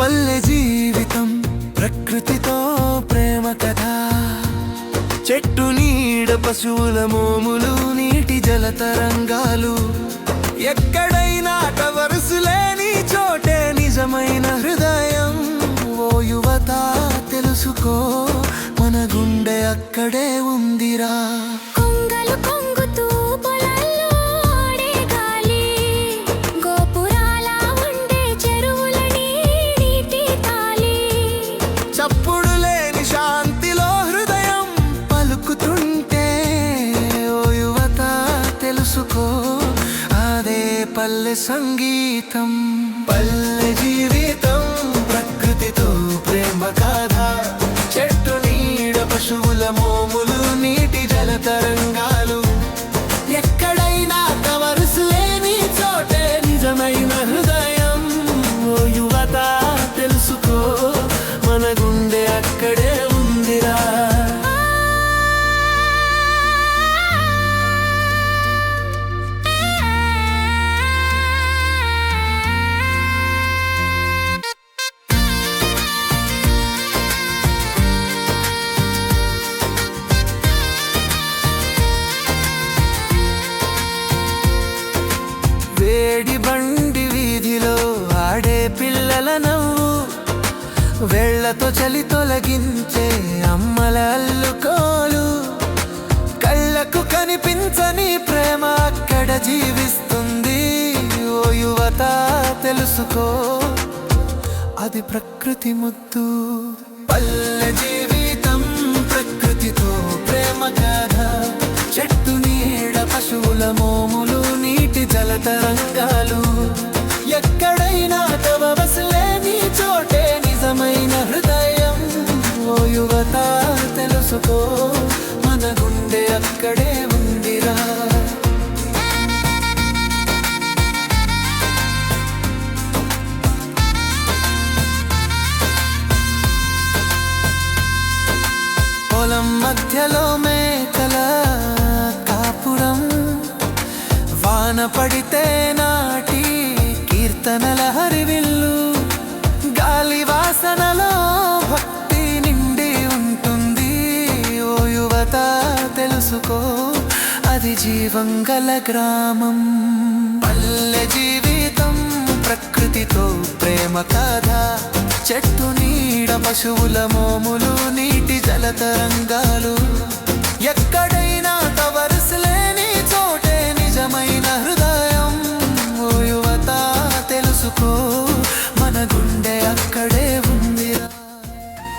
పల్లె జీవితం ప్రకృతితో ప్రేమ కథ. చెట్టు నీడ పశువుల మోములు నీటి జల తరంగాలు. ఎక్కడైనా టవరుసులేని చోటే నిజమైన హృదయం. ఓ యువత తెలుసుకో మన గుండె అక్కడే ఉందిరా. పల్లె సంగీతం పల్లె జీవితం ప్రకృతితో ప్రేమ కథ చెట్టు నీడ పశువుల మోములు నీటి జల వేళ్ళతో చలి తొలగించే అమ్మల అల్లుకోలు. కళ్ళకు కనిపించని ప్రేమ అక్కడ జీవిస్తుంది. ఓ యువత తెలుసుకో. అది ప్రకృతి ముద్దు. పల్లె జీవితం ప్రకృతితో ప్రేమ కథ చెట్టు నీడ పశువుల మోములు నీటి జలతరంగా మన గుండె అక్కడే ఉందిరా. పొలం మధ్యలో మేకల కాపురం. వాన పడితే నాటి కీర్తనల హరివిల్లు. అది జీవం గల గ్రామం. పల్లె జీవితం ప్రకృతితో ప్రేమ కథ. చెట్టు నీడ పశువుల మోములు నీటి జల తరంగాలు